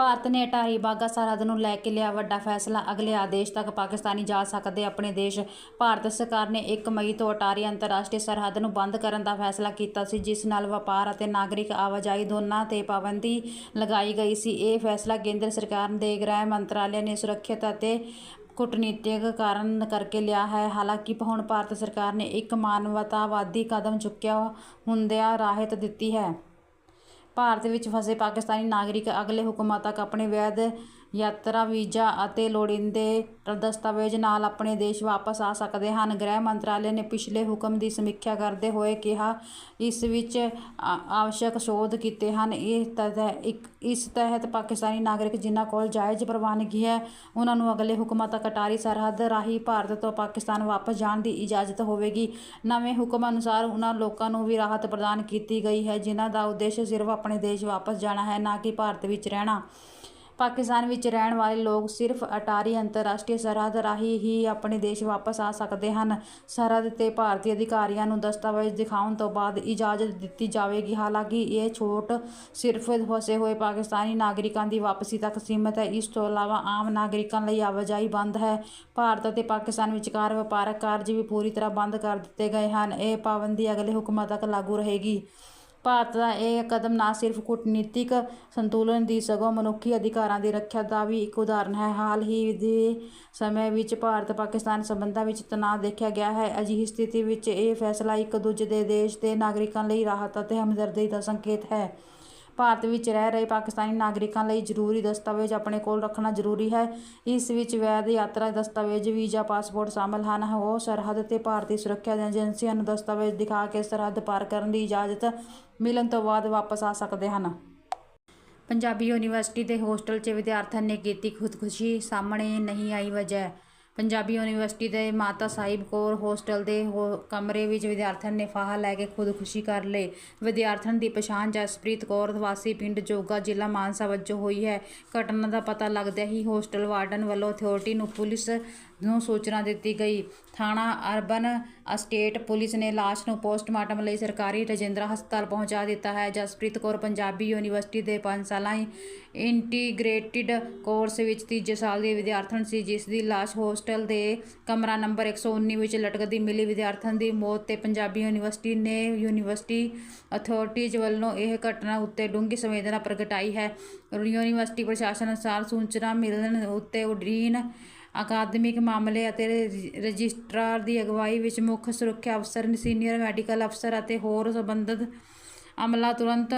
ਭਾਰਤ ਨੇ ਅਟਾਰੀ ਵਾਹਗਾ ਸਰਹੱਦ ਨੂੰ ਲੈ ਕੇ ਲਿਆ ਵੱਡਾ ਫੈਸਲਾ। ਅਗਲੇ ਆਦੇਸ਼ ਤੱਕ ਪਾਕਿਸਤਾਨੀ ਜਾ ਸਕਦੇ ਆਪਣੇ ਦੇਸ਼। ਭਾਰਤ ਸਰਕਾਰ ਨੇ 1 ਮਈ ਤੋਂ ਅਟਾਰੀ ਅੰਤਰਰਾਸ਼ਟਰੀ ਸਰਹੱਦ ਨੂੰ ਬੰਦ ਕਰਨ ਦਾ ਫੈਸਲਾ ਕੀਤਾ ਸੀ, ਜਿਸ ਨਾਲ ਵਪਾਰ ਅਤੇ ਨਾਗਰਿਕ ਆਵਾਜਾਈ ਦੋਨਾਂ ਤੇ ਪਾਬੰਦੀ ਲਗਾਈ ਗਈ ਸੀ। ਇਹ ਫੈਸਲਾ ਕੇਂਦਰ ਸਰਕਾਰ ਦੇ ਗ੍ਰਹਿ ਮੰਤਰਾਲੇ ਨੇ ਸੁਰੱਖਿਅਤ ਅਤੇ ਕੂਟਨੀਤਿਕ ਕਾਰਨ ਕਰਕੇ ਲਿਆ ਹੈ। ਹਾਲਾਂਕਿ ਹੁਣ ਭਾਰਤ ਸਰਕਾਰ ਨੇ ਇੱਕ ਮਾਨਵਤਾਵਾਦੀ ਕਦਮ ਚੁੱਕਿਆ ਹੁੰਦਿਆਂ ਰਾਹਤ ਦਿੱਤੀ ਹੈ। ਭਾਰਤ ਵਿੱਚ ਫਸੇ ਪਾਕਿਸਤਾਨੀ ਨਾਗਰਿਕ ਅਗਲੇ ਹੁਕਮਾਂ ਤੱਕ ਆਪਣੇ ਵੈਧ ਯਾਤਰਾ, ਵੀਜ਼ਾ ਅਤੇ ਲੋੜੀਂਦੇ ਦਸਤਾਵੇਜ਼ ਨਾਲ ਆਪਣੇ ਦੇਸ਼ ਵਾਪਸ ਆ ਸਕਦੇ ਹਨ। ਗ੍ਰਹਿ ਮੰਤਰਾਲੇ ਨੇ ਪਿਛਲੇ ਹੁਕਮ ਦੀ ਸਮੀਖਿਆ ਕਰਦੇ ਹੋਏ ਕਿਹਾ, ਇਸ ਵਿੱਚ ਆਵਸ਼ਕ ਸੋਧ ਕੀਤੇ ਹਨ। ਇਹ ਤਹਿ, ਇੱਕ, ਇਸ ਤਹਿਤ ਪਾਕਿਸਤਾਨੀ ਨਾਗਰਿਕ ਜਿਨ੍ਹਾਂ ਕੋਲ ਜਾਇਜ਼ ਪ੍ਰਵਾਨਗੀ ਹੈ, ਉਹਨਾਂ ਨੂੰ ਅਗਲੇ ਹੁਕਮਾਂ ਤੱਕ ਅਟਾਰੀ ਸਰਹੱਦ ਰਾਹੀਂ ਭਾਰਤ ਤੋਂ ਪਾਕਿਸਤਾਨ ਵਾਪਸ ਜਾਣ ਦੀ ਇਜਾਜ਼ਤ ਹੋਵੇਗੀ। ਨਵੇਂ ਹੁਕਮ ਅਨੁਸਾਰ ਉਹਨਾਂ ਲੋਕਾਂ ਨੂੰ ਵੀ ਰਾਹਤ ਪ੍ਰਦਾਨ ਕੀਤੀ ਗਈ ਹੈ, ਜਿਨ੍ਹਾਂ ਦਾ ਉਦੇਸ਼ ਸਿਰਫ ਆਪਣੇ ਦੇਸ਼ ਵਾਪਸ ਜਾਣਾ ਹੈ, ਨਾ ਕਿ ਭਾਰਤ ਵਿੱਚ ਰਹਿਣਾ। ਪਾਕਿਸਤਾਨ ਵਿੱਚ ਰਹਿਣ ਵਾਲੇ ਲੋਕ ਸਿਰਫ ਅਟਾਰੀ ਅੰਤਰਰਾਸ਼ਟਰੀ ਸਰਹੱਦ ਰਾਹੀਂ ਹੀ ਆਪਣੇ ਦੇਸ਼ ਵਾਪਸ ਆ ਸਕਦੇ ਹਨ। ਸਰਹੱਦ ਤੇ ਭਾਰਤੀ ਅਧਿਕਾਰੀਆਂ ਨੂੰ ਦਸਤਾਵੇਜ਼ ਦਿਖਾਉਣ ਤੋਂ ਬਾਅਦ ਇਜਾਜ਼ਤ ਦਿੱਤੀ ਜਾਵੇਗੀ। ਹਾਲਾਂਕਿ ਇਹ ਛੋਟ ਸਿਰਫ ਫਸੇ ਹੋਏ ਪਾਕਿਸਤਾਨੀ ਨਾਗਰਿਕਾਂ ਦੀ ਵਾਪਸੀ ਤੱਕ ਸੀਮਤ ਹੈ। ਇਸ ਤੋਂ ਇਲਾਵਾ ਆਮ ਨਾਗਰਿਕਾਂ ਲਈ ਆਵਾਜਾਈ ਬੰਦ ਹੈ। ਭਾਰਤ ਅਤੇ ਪਾਕਿਸਤਾਨ ਵਿਚਕਾਰ ਵਪਾਰਕ ਕਾਰਜ ਵੀ ਪੂਰੀ ਤਰ੍ਹਾਂ ਬੰਦ ਕਰ ਦਿੱਤੇ ਗਏ ਹਨ। ਇਹ ਪਾਬੰਦੀ ਅਗਲੇ ਹੁਕਮਾਂ ਤੱਕ ਲਾਗੂ ਰਹੇਗੀ। ਭਾਰਤ ਦਾ ਇਹ ਕਦਮ ਨਾ ਸਿਰਫ ਕੂਟਨੀਤਿਕ ਸੰਤੁਲਨ ਦੀ ਸਗੋਂ ਮਨੁੱਖੀ ਅਧਿਕਾਰਾਂ ਦੀ ਰੱਖਿਆ ਦਾ ਵੀ ਇੱਕ ਉਦਾਹਰਣ ਹੈ। ਹਾਲ ਹੀ ਦੇ ਸਮੇਂ ਵਿੱਚ ਭਾਰਤ ਪਾਕਿਸਤਾਨ ਸੰਬੰਧਾਂ ਵਿੱਚ ਤਣਾਅ ਦੇਖਿਆ ਗਿਆ ਹੈ। ਅਜਿਹੀ ਸਥਿਤੀ ਵਿੱਚ ਇਹ ਫੈਸਲਾ ਇੱਕ ਦੂਜੇ ਦੇ ਦੇਸ਼ ਦੇ ਨਾਗਰਿਕਾਂ ਲਈ ਰਾਹਤ ਅਤੇ ਹਮਦਰਦੀ ਦਾ ਸੰਕੇਤ ਹੈ। ਭਾਰਤ ਵਿੱਚ ਰਹਿ ਰਹੇ ਪਾਕਿਸਤਾਨੀ ਨਾਗਰਿਕਾਂ ਲਈ ਜ਼ਰੂਰੀ ਦਸਤਾਵੇਜ਼ ਆਪਣੇ ਕੋਲ ਰੱਖਣਾ ਜ਼ਰੂਰੀ ਹੈ। ਇਸ ਵਿੱਚ ਵੈਧ ਯਾਤਰਾ ਦਸਤਾਵੇਜ਼, ਵੀਜ਼ਾ, ਪਾਸਪੋਰਟ ਸ਼ਾਮਲ ਹਨ। ਉਹ ਸਰਹੱਦ ਤੇ ਭਾਰਤੀ ਸੁਰੱਖਿਆ ਏਜੰਸੀਆਂ ਨੂੰ ਦਸਤਾਵੇਜ਼ ਦਿਖਾ ਕੇ ਸਰਹੱਦ ਪਾਰ ਕਰਨ ਦੀ ਇਜਾਜ਼ਤ ਮਿਲਣ ਤੋਂ ਬਾਅਦ ਵਾਪਸ ਆ ਸਕਦੇ ਹਨ। ਪੰਜਾਬੀ ਯੂਨੀਵਰਸਿਟੀ ਦੇ ਹੋਸਟਲ 'ਚ ਵਿਦਿਆਰਥਣ ਨੇ ਕੀਤੀ ਖੁਦਕੁਸ਼ੀ। ਸਾਹਮਣੇ ਨਹੀਂ ਆਈ ਵਜ੍ਹਾ ਪੰਜਾਬੀ ਯੂਨੀਵਰਸਿਟੀ ਦੇ ਮਾਤਾ ਸਾਹਿਬ ਕੌਰ ਹੋਸਟਲ ਦੇ ਹੋ- ਕਮਰੇ ਵਿੱਚ ਵਿਦਿਆਰਥਣ ਨੇ ਫਾਹਾ ਲੈ ਕੇ ਖੁਦਕੁਸ਼ੀ ਕਰ ਲਈ ਵਿਦਿਆਰਥਣ ਦੀ ਪਛਾਣ ਜਸਪ੍ਰੀਤ ਕੌਰ ਵਾਸੀ ਪਿੰਡ ਜੋਗਾ ਜ਼ਿਲ੍ਹਾ ਮਾਨਸਾ ਵਜੋਂ ਹੋਈ ਹੈ। ਘਟਨਾ ਦਾ ਪਤਾ ਲੱਗਦਿਆਂ ਹੀ ਹੋਸਟਲ ਵਾਰਡਨ ਵੱਲੋਂ ਅਥਾਰਟੀ ਨੂੰ ਪੁਲਿਸ ਨੂੰ ਸੂਚਨਾ ਦਿੱਤੀ ਗਈ। ਥਾਣਾ ਅਰਬਨ ਅਸਟੇਟ ਪੁਲਿਸ ਨੇ ਲਾਸ਼ ਨੂੰ ਪੋਸਟਮਾਰਟਮ ਲਈ ਸਰਕਾਰੀ ਰਜਿੰਦਰਾ ਹਸਪਤਾਲ ਪਹੁੰਚਾ ਦਿੱਤਾ ਹੈ। ਜਸਪ੍ਰੀਤ ਕੌਰ ਪੰਜਾਬੀ ਯੂਨੀਵਰਸਿਟੀ ਦੇ 5 ਸਾਲਾਂ ਇੰਟੀਗ੍ਰੇਟਿਡ ਕੋਰਸ ਵਿੱਚ ਤੀਜੇ ਸਾਲ ਦੀ ਵਿਦਿਆਰਥਣ ਸੀ, ਜਿਸ ਦੀ ਲਾਸ਼ ਹੋਸਟਲ ਦੇ ਕਮਰਾ ਨੰਬਰ 119 ਵਿੱਚ ਲਟਕਦੀ ਮਿਲੀ। ਵਿਦਿਆਰਥਣ ਦੀ ਮੌਤ ਤੇ ਪੰਜਾਬੀ ਯੂਨੀਵਰਸਿਟੀ ਨੇ ਯੂਨੀਵਰਸਿਟੀ ਅਥਾਰਟੀਜ਼ ਵੱਲੋਂ ਇਹ ਘਟਨਾ ਉੱਤੇ ਡੂੰਘੀ ਸੰਵੇਦਨਾ ਪ੍ਰਗਟਾਈ ਹੈ। ਯੂਨੀਵਰਸਿਟੀ ਪ੍ਰਸ਼ਾਸਨ ਅਨੁਸਾਰ ਸੂਚਨਾ ਮਿਲਣ ਉੱਤੇ ਉਡੀਨ ਅਕਾਦਮਿਕ ਮਾਮਲੇ ਅਤੇ ਰਜਿਸਟਰਾਰ ਦੀ ਅਗਵਾਈ ਵਿੱਚ ਮੁੱਖ ਸੁਰੱਖਿਆ ਅਫਸਰ, ਸੀਨੀਅਰ ਮੈਡੀਕਲ ਅਫਸਰ ਅਤੇ ਹੋਰ ਸੰਬੰਧਿਤ ਅਮਲਾ ਤੁਰੰਤ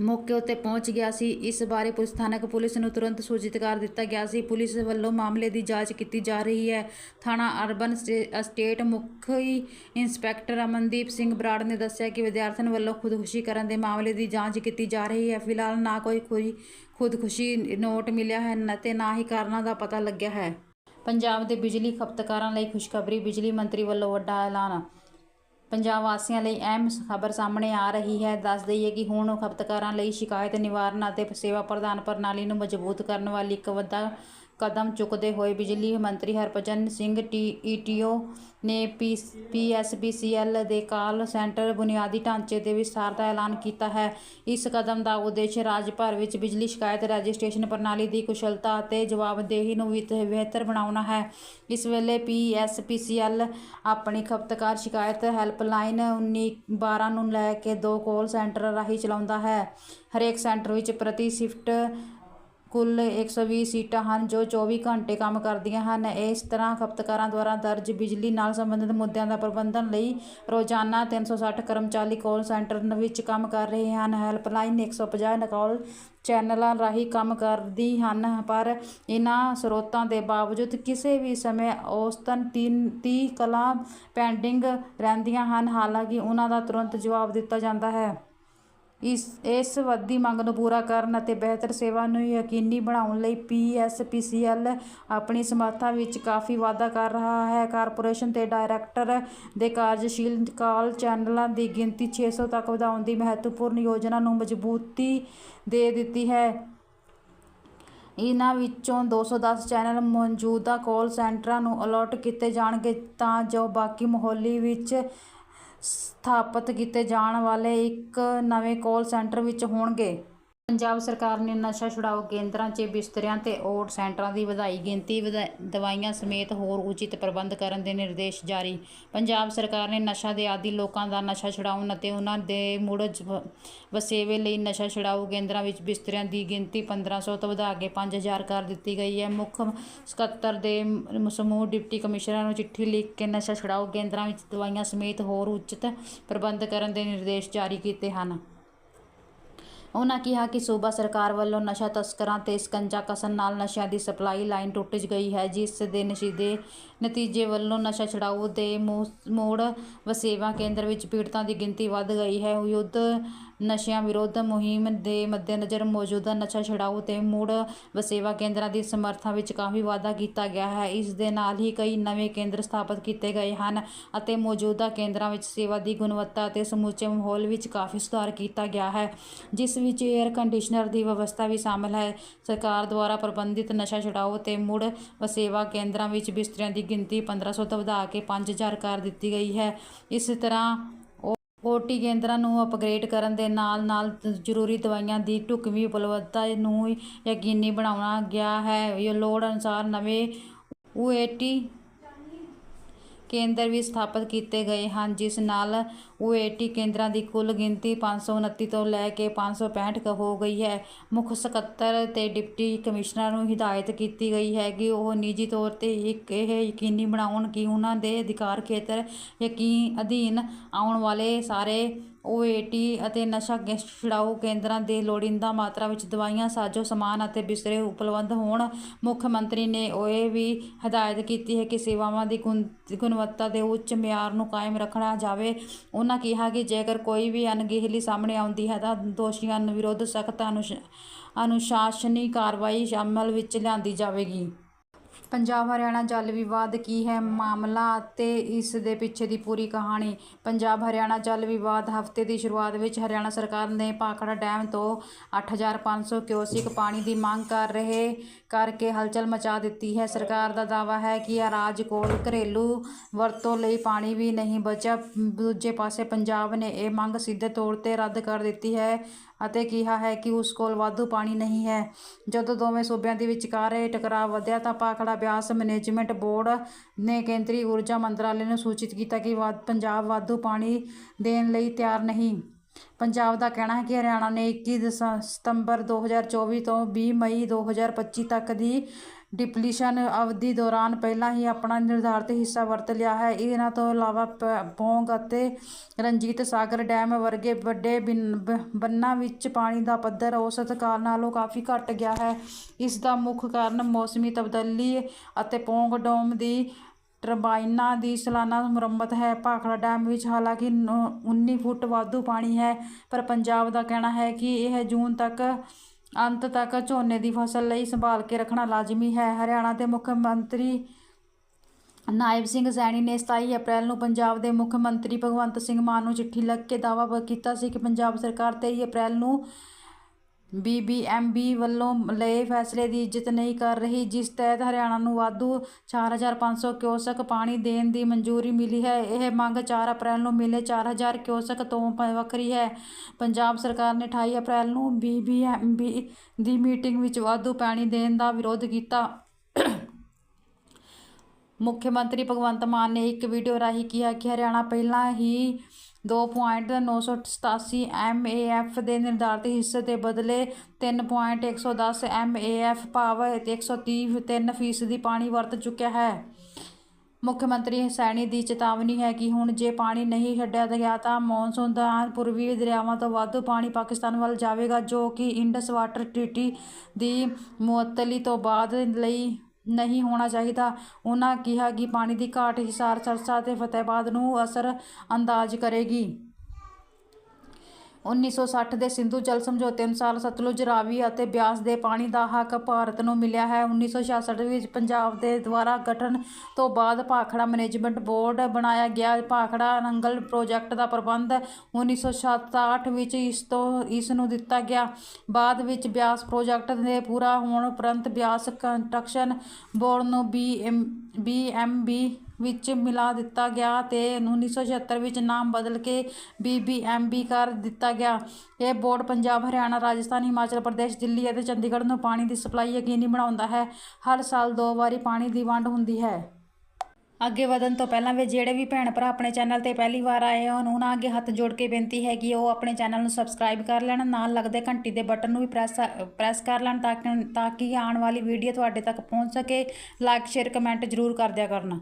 ਮੌਕੇ ਉੱਤੇ ਪਹੁੰਚ ਗਿਆ ਸੀ। ਇਸ ਬਾਰੇ ਪੁਲਿਸ ਸਥਾਨਕ ਪੁਲਿਸ ਨੂੰ ਤੁਰੰਤ ਸੂਚਿਤ ਕਰ ਦਿੱਤਾ ਗਿਆ ਸੀ। ਪੁਲਿਸ ਵੱਲੋਂ ਮਾਮਲੇ ਦੀ ਜਾਂਚ ਕੀਤੀ ਜਾ ਰਹੀ ਹੈ। ਥਾਣਾ ਅਰਬਨ ਸਟੇ- ਅਸਟੇਟ ਮੁਖੀ ਇੰਸਪੈਕਟਰ ਅਮਨਦੀਪ ਸਿੰਘ ਬਰਾੜ ਨੇ ਦੱਸਿਆ ਕਿ ਵਿਦਿਆਰਥਣ ਵੱਲੋਂ ਖੁਦਕੁਸ਼ੀ ਕਰਨ ਦੇ ਮਾਮਲੇ ਦੀ ਜਾਂਚ ਕੀਤੀ ਜਾ ਰਹੀ ਹੈ। ਫਿਲਹਾਲ ਨਾ ਕੋਈ ਕੋਈ ਖੁਦਕੁਸ਼ੀ ਨੋਟ ਮਿਲਿਆ ਹੈ ਨ- ਤੇ ਨਾ ਹੀ ਕਾਰਨਾਂ ਦਾ ਪਤਾ ਲੱਗਿਆ ਹੈ। ਪੰਜਾਬ ਦੇ ਬਿਜਲੀ ਖਪਤਕਾਰਾਂ ਲਈ ਖੁਸ਼ਖਬਰੀ, ਬਿਜਲੀ ਮੰਤਰੀ ਵੱਲੋਂ ਵੱਡਾ ਐਲਾਨ ਪੰਜਾਬ ਵਾਸੀਆਂ ਲਈ ਅਹਿਮ ਖਬਰ ਸਾਹਮਣੇ ਆ ਰਹੀ ਹੈ। ਦੱਸ ਦਈਏ ਕਿ ਹੁਣ ਖਪਤਕਾਰਾਂ ਲਈ ਸ਼ਿਕਾਇਤ ਨਿਵਾਰਨ ਅਤੇ ਸੇਵਾ ਪ੍ਰਦਾਨ ਪ੍ਰਣਾਲੀ ਨੂੰ ਮਜ਼ਬੂਤ ਕਰਨ ਵਾਲੀ ਇੱਕ ਵੱਡਾ ਕਦਮ ਚੁੱਕਦੇ ਹੋਏ ਬਿਜਲੀ ਮੰਤਰੀ ਹਰਭਜਨ ਸਿੰਘ ਟੀ ਈਟੀਓ ਨੇ ਪੀਐਸਬੀਸੀਐਲ ਦੇ ਕਾਲ ਸੈਂਟਰ ਬੁਨਿਆਦੀ ਢਾਂਚੇ ਦੇ ਵਿਸਥਾਰ ਦਾ ਐਲਾਨ ਕੀਤਾ ਹੈ। ਇਸ ਕਦਮ ਦਾ ਉਦੇਸ਼ ਰਾਜ ਭਰ ਵਿੱਚ ਬਿਜਲੀ ਸ਼ਿਕਾਇਤ ਰਜਿਸਟ੍ਰੇਸ਼ਨ ਪ੍ਰਣਾਲੀ ਦੀ ਕੁਸ਼ਲਤਾ ਅਤੇ ਜਵਾਬਦੇਹੀ ਨੂੰ ਵੀ ਬਿਹਤਰ ਬਣਾਉਣਾ ਹੈ। ਇਸ ਵੇਲੇ ਪੀਐਸਪੀਸੀਐਲ ਆਪਣੀ ਖਪਤਕਾਰ ਸ਼ਿਕਾਇਤ ਹੈਲਪਲਾਈਨ 1912 ਨੂੰ ਲੈ ਕੇ ਦੋ ਕਾਲ ਸੈਂਟਰ ਰਾਹੀਂ ਚਲਾਉਂਦਾ ਹੈ। ਹਰੇਕ ਸੈਂਟਰ ਵਿੱਚ ਪ੍ਰਤੀ ਸ਼ਿਫਟ ਕੁੱਲ 120 ਸੀਟਾਂ ਹਨ ਜੋ 24 ਘੰਟੇ ਕੰਮ ਕਰਦੀਆਂ ਹਨ। ਇਸ ਤਰ੍ਹਾਂ ਖਪਤਕਾਰਾਂ ਦੁਆਰਾ ਦਰਜ ਬਿਜਲੀ ਨਾਲ ਸੰਬੰਧਿਤ ਮੁੱਦਿਆਂ ਦਾ ਪ੍ਰਬੰਧਨ ਲਈ ਰੋਜ਼ਾਨਾ 360 ਕਰਮਚਾਰੀ ਕਾਲ ਸੈਂਟਰ ਵਿੱਚ ਕੰਮ ਕਰ ਰਹੇ ਹਨ। ਹੈਲਪਲਾਈਨ 150 ਕਾਲ ਚੈਨਲਾਂ ਰਾਹੀਂ ਕੰਮ ਕਰਦੀ ਹਨ, ਪਰ ਇਹਨਾਂ ਸਰੋਤਾਂ ਦੇ ਬਾਵਜੂਦ ਕਿਸੇ ਵੀ ਸਮੇਂ ਔਸਤਨ 30 ਕਲਾਂ ਪੈਂਡਿੰਗ ਰਹਿੰਦੀਆਂ ਹਨ। ਹਾਲਾਂਕਿ ਉਹਨਾਂ ਦਾ ਤੁਰੰਤ ਜਵਾਬ ਦਿੱਤਾ ਜਾਂਦਾ ਹੈ। ਇਸ ਇਸ ਵੱਧਦੀ ਮੰਗ ਨੂੰ ਪੂਰਾ ਕਰਨ ਅਤੇ ਬਿਹਤਰ ਸੇਵਾ ਨੂੰ ਯਕੀਨੀ ਬਣਾਉਣ ਲਈ ਪੀਐਸਪੀਸੀਐਲ ਆਪਣੀ ਸਮਰੱਥਾ ਵਿੱਚ ਕਾਫੀ ਵਾਧਾ ਕਰ ਰਿਹਾ ਹੈ। ਕਾਰਪੋਰੇਸ਼ਨ ਤੇ ਡਾਇਰੈਕਟਰ ਦੇ ਕਾਰਜਸ਼ੀਲ ਕਾਲ ਚੈਨਲਾਂ ਦੀ ਗਿਣਤੀ 600 ਤੱਕ ਵਧਾਉਣ ਦੀ ਮਹੱਤਵਪੂਰਨ ਯੋਜਨਾ ਨੂੰ ਮਜ਼ਬੂਤੀ ਦੇ ਦਿੱਤੀ ਹੈ। ਇਹਨਾਂ ਵਿੱਚੋਂ 210 ਚੈਨਲ ਮੌਜੂਦਾ ਕਾਲ ਸੈਂਟਰਾਂ ਨੂੰ ਅਲਾਟ ਕੀਤੇ ਜਾਣਗੇ ਤਾਂ ਜੋ ਬਾਕੀ ਮੁਹੱਲੀ ਵਿੱਚ ਸਥਾਪਿਤ ਕੀਤੇ ਜਾਣ ਵਾਲੇ ਇੱਕ ਨਵੇਂ ਕਾਲ ਸੈਂਟਰ ਵਿੱਚ ਹੋਣਗੇ। ਪੰਜਾਬ ਸਰਕਾਰ ਨੇ ਨਸ਼ਾ ਛੁਡਾਓ ਕੇਂਦਰਾਂ 'ਚ ਬਿਸਤਰਿਆਂ ਤੇ ਔਟ ਸੈਂਟਰਾਂ ਦੀ ਵਧਾਈ, ਗਿਣਤੀ ਵਧਾ- ਦਵਾਈਆਂ ਸਮੇਤ ਹੋਰ ਉਚਿਤ ਪ੍ਰਬੰਧ ਕਰਨ ਦੇ ਨਿਰਦੇਸ਼ ਜਾਰੀ। ਪੰਜਾਬ ਸਰਕਾਰ ਨੇ ਨਸ਼ਾ ਦੇ ਆਦੀ ਲੋਕਾਂ ਦਾ ਨਸ਼ਾ ਛੁਡਾਉਣ ਅਤੇ ਉਹਨਾਂ ਦੇ ਮੁੜ ਜ- ਵਸੇਵੇ ਲਈ ਨਸ਼ਾ ਛੁਡਾਊ ਕੇਂਦਰਾਂ ਵਿੱਚ ਬਿਸਤਰਿਆਂ ਦੀ ਗਿਣਤੀ 1500 ਤੋਂ ਵਧਾ ਕੇ 5000 ਕਰ ਦਿੱਤੀ ਗਈ ਹੈ। ਮੁੱਖ ਸਕੱਤਰ ਦੇ ਸਮੂਹ ਡਿਪਟੀ ਕਮਿਸ਼ਨਰਾਂ ਨੂੰ ਚਿੱਠੀ ਲਿਖ ਕੇ ਨਸ਼ਾ ਛੁਡਾਊ ਕੇਂਦਰਾਂ ਵਿੱਚ ਦਵਾਈਆਂ ਸਮੇਤ ਹੋਰ ਉਚਿਤ ਪ੍ਰਬੰਧ ਕਰਨ ਦੇ ਨਿਰਦੇਸ਼ ਜਾਰੀ ਕੀਤੇ ਹਨ। ਉਹਨਾਂ ਕਿਹਾ ਕਿ ਸੂਬਾ ਸਰਕਾਰ ਵੱਲੋਂ ਨਸ਼ਾ ਤਸਕਰਾਂ ਤੇ ਸਕੰਜਾ ਕਸਣ ਨਾਲ ਨਸ਼ਿਆਂ ਦੀ ਸਪਲਾਈ ਲਾਈਨ ਟੁੱਟ ਗਈ ਹੈ, ਜਿਸ ਦੇ ਨਸ਼ੀਦੇ ਨਤੀਜੇ ਵੱਲੋਂ ਨਸ਼ਾ ਛਡਾਊ ਦੇ ਮੋੜ ਵਸੇਵਾ ਕੇਂਦਰ ਵਿੱਚ ਪੀੜਤਾਂ ਦੀ ਗਿਣਤੀ ਵੱਧ ਗਈ ਹੈ। ਯੁੱਧ ਨਸ਼ਿਆਂ ਵਿਰੁੱਧ ਮੁਹਿੰਮ ਦੇ ਮੱਦੇਨਜ਼ਰ ਮੌਜੂਦਾ ਨਸ਼ਾ ਛਡਾਊ ਤੇ ਮੁੜ ਵਸੇਵਾ ਕੇਂਦਰਾਂ ਦੀ ਸਮਰੱਥਾ ਵਿੱਚ ਕਾਫੀ ਵਾਧਾ ਕੀਤਾ ਗਿਆ ਹੈ। ਇਸ ਦੇ ਨਾਲ ਹੀ ਕਈ ਨਵੇਂ ਕੇਂਦਰ ਸਥਾਪਿਤ ਕੀਤੇ ਗਏ ਹਨ ਅਤੇ ਮੌਜੂਦਾ ਕੇਂਦਰਾਂ ਵਿੱਚ ਸੇਵਾ ਦੀ ਗੁਣਵੱਤਾ ਅਤੇ ਸਮੁੱਚੇ ਮਾਹੌਲ ਵਿੱਚ ਕਾਫੀ ਸੁਧਾਰ ਕੀਤਾ ਗਿਆ ਹੈ, ਜਿਸ ਵਿੱਚ 에ਅਰ ਕੰਡੀਸ਼ਨਰ ਦੀ ਵਿਵਸਥਾ ਵੀ ਸ਼ਾਮਲ ਹੈ। ਸਰਕਾਰ ਦੁਆਰਾ ਪ੍ਰਬੰਧਿਤ ਨਸ਼ਾ ਛੁਡਾਊ ਤੇ ਮੁੜ ਵਸੇਵਾ ਕੇਂਦਰਾਂ ਵਿੱਚ ਬਿਸਤਰਿਆਂ ਦੀ ਗਿਣਤੀ 1500 ਤੋਂ ਵਧਾ ਕੇ 5000 ਕਰ ਦਿੱਤੀ ਗਈ ਹੈ। ਇਸ ਤਰ੍ਹਾਂ ਓਟੀ ਕੇਂਦਰਾਂ ਨੂੰ ਅਪਗ੍ਰੇਡ ਕਰਨ ਦੇ ਨਾਲ-ਨਾਲ ਜ਼ਰੂਰੀ ਦਵਾਈਆਂ ਦੀ ਢੁਕਵੀਂ ਉਪਲਬਧਤਾ ਨੂੰ ਯਕੀਨੀ ਬਣਾਉਣਾ ਗਿਆ ਹੈ। ਲੋੜ ਅਨੁਸਾਰ ਨਵੇਂ ਓਏਟੀ ਕੇਂਦਰ ਵੀ ਸਥਾਪਿਤ ਕੀਤੇ ਗਏ ਹਨ, ਜਿਸ ਨਾਲ ਓਏਟੀ ਕੇਂਦਰਾਂ ਦੀ ਕੁੱਲ ਗਿਣਤੀ 529 ਤੋਂ ਲੈ ਕੇ ਪੰਜ ਸੌ ਪੈਂਹਠ ਹੋ ਗਈ ਹੈ। ਮੁੱਖ ਸਕੱਤਰ ਅਤੇ ਡਿਪਟੀ ਕਮਿਸ਼ਨਰ ਨੂੰ ਹਿਦਾਇਤ ਕੀਤੀ ਗਈ ਹੈ ਕਿ ਉਹ ਨਿੱਜੀ ਤੌਰ ਤੇ ਇੱਕ ਇਹ ਯਕੀਨੀ ਬਣਾਉਣ ਕਿ ਉਹਨਾਂ ਦੇ ਅਧਿਕਾਰ ਖੇਤਰ ਯਕੀਨ ਅਧੀਨ ਆਉਣ ਵਾਲੇ ਸਾਰੇ ਓਏਟੀ ਅਤੇ ਨਸ਼ਾ ਛੁਡਾਊ ਕੇਂਦਰਾਂ ਦੇ ਲੋੜੀਂਦਾ ਮਾਤਰਾ ਵਿੱਚ ਦਵਾਈਆਂ, ਸਾਜੋ ਸਮਾਨ ਅਤੇ ਬਿਸਤਰੇ ਉਪਲਬਧ ਹੋਣ। ਮੁੱਖ ਮੰਤਰੀ ਨੇ ਇਹ ਵੀ ਹਦਾਇਤ ਕੀਤੀ ਹੈ ਕਿ ਸੇਵਾਵਾਂ ਦੀ ਗੁਣ- ਗੁਣਵੱਤਾ ਦੇ ਉੱਚ ਮਿਆਰ ਨੂੰ ਕਾਇਮ ਰੱਖਣਾ ਜਾਵੇ। ਉਹਨਾਂ ਕਿਹਾ ਕਿ ਜੇਕਰ ਕੋਈ ਵੀ ਅਣਗਹਿਲੀ ਸਾਹਮਣੇ ਆਉਂਦੀ ਹੈ ਤਾਂ ਦੋਸ਼ੀਆਂ ਵਿਰੁੱਧ ਸਖਤ ਅਨੁਸ਼ਾਸਨੀ ਕਾਰਵਾਈ ਸ਼ਾਮਲ ਵਿੱਚ ਲਿਆਂਦੀ ਜਾਵੇਗੀ। ਪੰਜਾਬ ਹਰਿਆਣਾ ਜਲ ਵਿਵਾਦ ਕੀ ਹੈ ਮਾਮਲਾ ਅਤੇ ਇਸ ਦੇ ਪਿੱਛੇ ਦੀ ਪੂਰੀ ਕਹਾਣੀ। ਪੰਜਾਬ ਹਰਿਆਣਾ ਜਲ ਵਿਵਾਦ ਹਫ਼ਤੇ ਦੀ ਸ਼ੁਰੂਆਤ ਵਿੱਚ ਹਰਿਆਣਾ ਸਰਕਾਰ ਨੇ ਭਾਖੜਾ ਡੈਮ ਤੋਂ 8500 ਕਿਊਸਿਕ ਪਾਣੀ ਦੀ ਮੰਗ ਕਰ ਰਹੇ ਕਰਕੇ ਹਲਚਲ ਮਚਾ ਦਿੱਤੀ ਹੈ। ਸਰਕਾਰ ਦਾ ਦਾਅਵਾ ਹੈ ਕਿ ਰਾਜ ਕੋਲ ਘਰੇਲੂ ਵਰਤੋਂ ਲਈ ਪਾਣੀ ਵੀ ਨਹੀਂ ਬਚਿਆ। ਦੂਜੇ ਪਾਸੇ ਪੰਜਾਬ ਨੇ ਇਹ ਮੰਗ ਸਿੱਧੇ ਤੌਰ ਤੇ ਰੱਦ ਕਰ ਦਿੱਤੀ ਹੈ ਅਤੇ ਕਿਹਾ ਹੈ ਕਿ ਉਸ ਕੋਲ ਵਾਧੂ ਪਾਣੀ ਨਹੀਂ ਹੈ। ਜਦੋਂ ਦੋਵੇਂ ਸੂਬਿਆਂ ਦੇ ਵਿਚਕਾਰ ਇਹ ਟਕਰਾਅ ਵਧਿਆ ਤਾਂ ਭਾਖੜਾ ਅਭਿਆਸ ਮੈਨੇਜਮੈਂਟ ਬੋਰਡ ਨੇ ਕੇਂਦਰੀ ਊਰਜਾ ਮੰਤਰਾਲੇ ਨੂੰ ਸੂਚਿਤ ਕੀਤਾ ਕਿ ਵਾ- ਪੰਜਾਬ ਵਾਧੂ ਪਾਣੀ ਦੇਣ ਲਈ ਤਿਆਰ ਨਹੀਂ। ਪੰਜਾਬ ਦਾ ਕਹਿਣਾ ਹੈ ਕਿ ਹਰਿਆਣਾ ਨੇ 21 ਦਸ- ਸਤੰਬਰ 2024 ਤੋਂ 20 ਮਈ 2025 ਤੱਕ ਦੀ ਡਿਪਲੀਸ਼ਨ ਅਵਧੀ ਦੌਰਾਨ ਪਹਿਲਾਂ ਹੀ ਆਪਣਾ ਨਿਰਧਾਰਤ ਹਿੱਸਾ ਵਰਤ ਲਿਆ ਹੈ। ਇਹਨਾਂ ਤੋਂ ਇਲਾਵਾ ਪ- ਪੌਂਗ ਅਤੇ ਰਣਜੀਤ ਸਾਗਰ ਡੈਮ ਵਰਗੇ ਵੱਡੇ ਬਿਨ- ਬ- ਬੰਨਾਂ ਵਿੱਚ ਪਾਣੀ ਦਾ ਪੱਧਰ ਔਸਤ ਕਾਲ ਨਾਲੋਂ ਕਾਫੀ ਘਟ ਗਿਆ ਹੈ। ਇਸ ਦਾ ਮੁੱਖ ਕਾਰਨ ਮੌਸਮੀ ਤਬਦੀਲੀ ਅਤੇ ਪੌਂਗ ਡੈਮ ਦੀ ਟਰਬਾਈਨਾਂ ਦੀ ਸਾਲਾਨਾ ਮੁਰੰਮਤ ਹੈ। ਭਾਖੜਾ ਡੈਮ ਵਿੱਚ ਹਾਲਾਂਕਿ ਨੌ- 19 ਫੁੱਟ ਵਾਧੂ ਪਾਣੀ ਹੈ, ਪਰ ਪੰਜਾਬ ਦਾ ਕਹਿਣਾ ਹੈ ਕਿ ਇਹ ਜੂਨ ਤੱਕ, ਅੰਤ ਤੱਕ ਝੋਨੇ ਦੀ ਫਸਲ ਲਈ ਸੰਭਾਲ ਕੇ ਰੱਖਣਾ ਲਾਜ਼ਮੀ ਹੈ। ਹਰਿਆਣਾ ਦੇ ਮੁੱਖ ਮੰਤਰੀ ਨਾਇਬ ਸਿੰਘ ਸੈਣੀ ਨੇ 27 ਅਪ੍ਰੈਲ ਨੂੰ ਪੰਜਾਬ ਦੇ ਮੁੱਖ ਮੰਤਰੀ ਭਗਵੰਤ ਸਿੰਘ ਮਾਨ ਨੂੰ ਚਿੱਠੀ ਲਿਖ ਕੇ ਦਾਅਵਾ ਕੀਤਾ ਸੀ ਕਿ ਪੰਜਾਬ ਸਰਕਾਰ 23 ਅਪ੍ਰੈਲ ਨੂੰ ਬੀਬੀਐਮਬੀ ਵੱਲੋਂ ਲਏ ਫੈਸਲੇ ਦੀ ਇੱਜ਼ਤ ਨਹੀਂ ਕਰ ਰਹੀ, ਜਿਸ ਤਹਿਤ ਹਰਿਆਣਾ ਨੂੰ ਵਾਧੂ 4500 ਕਿਊਸਕ ਪਾਣੀ ਦੇਣ ਦੀ ਮਨਜ਼ੂਰੀ ਮਿਲੀ ਹੈ। ਇਹ ਮੰਗ 4 ਅਪ੍ਰੈਲ ਨੂੰ ਮਿਲੇ 4000 ਕਿਊਸਕ ਤੋਂ ਵੱਖਰੀ ਹੈ। ਪੰਜਾਬ ਸਰਕਾਰ ਨੇ 28 ਅਪ੍ਰੈਲ ਨੂੰ ਬੀਬੀਐਮਬੀ ਦੀ ਮੀਟਿੰਗ ਵਿੱਚ ਵਾਧੂ ਪਾਣੀ ਦੇਣ ਦਾ ਵਿਰੋਧ ਕੀਤਾ। ਮੁੱਖ ਮੰਤਰੀ ਭਗਵੰਤ ਮਾਨ ਨੇ ਇੱਕ ਵੀਡੀਓ ਰਾਹੀਂ ਕਿਹਾ ਕਿ ਹਰਿਆਣਾ ਪਹਿਲਾਂ ਹੀ 2.987 ਐਮਏਐਫ ਦੇ ਨਿਰਧਾਰਤ ਹਿੱਸੇ ਦੇ ਬਦਲੇ 3.110 ਐਮਏਐਫ ਭਾਵ 130 ਤਿੰਨ ਫੀਸਦੀ ਪਾਣੀ ਵਰਤ ਚੁੱਕਿਆ ਹੈ। ਮੁੱਖ ਮੰਤਰੀ ਸੈਣੀ ਦੀ ਚੇਤਾਵਨੀ ਹੈ ਕਿ ਹੁਣ ਜੇ ਪਾਣੀ ਨਹੀਂ ਛੱਡਿਆ ਗਿਆ ਤਾਂ ਮੌਨਸੂਨ ਦੌਰਾਨ ਪੂਰਬੀ ਦਰਿਆਵਾਂ ਤੋਂ ਵਾਧੂ ਪਾਣੀ ਪਾਕਿਸਤਾਨ ਵੱਲ ਜਾਵੇਗਾ, ਜੋ ਕਿ ਇੰਡਸ ਵਾਟਰ ਟ੍ਰੀਟੀ ਦੀ ਮੁਅੱਤਲੀ ਤੋਂ ਬਾਅਦ ਲਈ ਨਹੀਂ ਹੋਣਾ ਚਾਹੀਦਾ। ਉਨ੍ਹਾਂ ਕਿਹਾ ਕਿ ਪਾਣੀ ਦੀ ਘਾਟ ਹਿਸਾਰ ਸਰਸਾ ਅਤੇ ਫਤਿਹਾਬਾਦ ਨੂੰ ਅਸਰ ਅੰਦਾਜ਼ ਕਰੇਗੀ। 1960 ਦੇ ਸਿੰਧੂ ਜਲ ਸਮਝੌਤੇ ਅਨੁਸਾਰ ਸਤਲੁਜ ਰਾਵੀ ਅਤੇ ਬਿਆਸ ਦੇ ਪਾਣੀ ਦਾ ਹੱਕ ਭਾਰਤ ਨੂੰ ਮਿਲਿਆ ਹੈ। 1966 ਵਿੱਚ ਪੰਜਾਬ ਦੇ ਦੁਆਰਾ ਗਠਨ ਤੋਂ ਬਾਅਦ ਭਾਖੜਾ ਮੈਨੇਜਮੈਂਟ ਬੋਰਡ ਬਣਾਇਆ ਗਿਆ। ਭਾਖੜਾ ਨੰਗਲ ਪ੍ਰੋਜੈਕਟ ਦਾ ਪ੍ਰਬੰਧ 1967 ਵਿੱਚ ਇਸ ਤੋਂ, ਇਸ ਨੂੰ ਦਿੱਤਾ ਗਿਆ। ਬਾਅਦ ਵਿੱਚ ਬਿਆਸ ਪ੍ਰੋਜੈਕਟ ਦੇ ਪੂਰਾ ਹੋਣ ਉਪਰੰਤ ਬਿਆਸ ਕੰਸਟਰਕਸ਼ਨ ਬੋਰਡ ਨੂੰ ਬੀ ਬੀਐਮਬੀ ਵਿੱਚ ਮਿਲਾ ਦਿੱਤਾ ਗਿਆ ਤੇ 1976 ਵਿੱਚ ਨਾਮ ਬਦਲ ਕੇ ਬੀਬੀਐਮਬੀ ਕਰ ਦਿੱਤਾ ਗਿਆ। ਇਹ ਬੋਰਡ ਪੰਜਾਬ, ਹਰਿਆਣਾ, ਰਾਜਸਥਾਨ, ਹਿਮਾਚਲ ਪ੍ਰਦੇਸ਼, ਦਿੱਲੀ ਅਤੇ ਚੰਡੀਗੜ੍ਹ ਨੂੰ ਪਾਣੀ ਦੀ ਸਪਲਾਈ ਯਕੀਨੀ ਬਣਾਉਂਦਾ ਹੈ। ਹਰ ਸਾਲ ਦੋ ਵਾਰੀ ਪਾਣੀ ਦੀ ਵੰਡ ਹੁੰਦੀ ਹੈ। ਅੱਗੇ ਵਧਣ ਤੋਂ ਪਹਿਲਾਂ ਵੀ ਜਿਹੜੇ ਵੀ ਭੈਣ ਭਰਾ ਆਪਣੇ ਚੈਨਲ ਤੇ ਪਹਿਲੀ ਵਾਰ ਆਏ ਹੋਣ ਉਹਨਾਂ ਅੱਗੇ ਹੱਥ ਜੋੜ ਕੇ ਬੇਨਤੀ ਹੈ ਕਿ ਉਹ ਆਪਣੇ ਚੈਨਲ ਨੂੰ ਸਬਸਕ੍ਰਾਈਬ ਕਰ ਲੈਣ, ਨਾਲ ਲੱਗਦੇ ਘੰਟੀ ਦੇ ਬਟਨ ਨੂੰ ਵੀ ਪ੍ਰੈਸ ਪ੍ਰੈਸ ਕਰ ਲੈਣ ਤਾਂ ਕਿ ਤਾਂ ਕਿ ਆਉਣ ਵਾਲੀ ਵੀਡੀਓ ਤੁਹਾਡੇ ਤੱਕ ਪਹੁੰਚ ਸਕੇ। ਲਾਈਕ ਸ਼ੇਅਰ ਕਮੈਂਟ ਜ਼ਰੂਰ ਕਰ ਦਿਆ ਕਰਨ।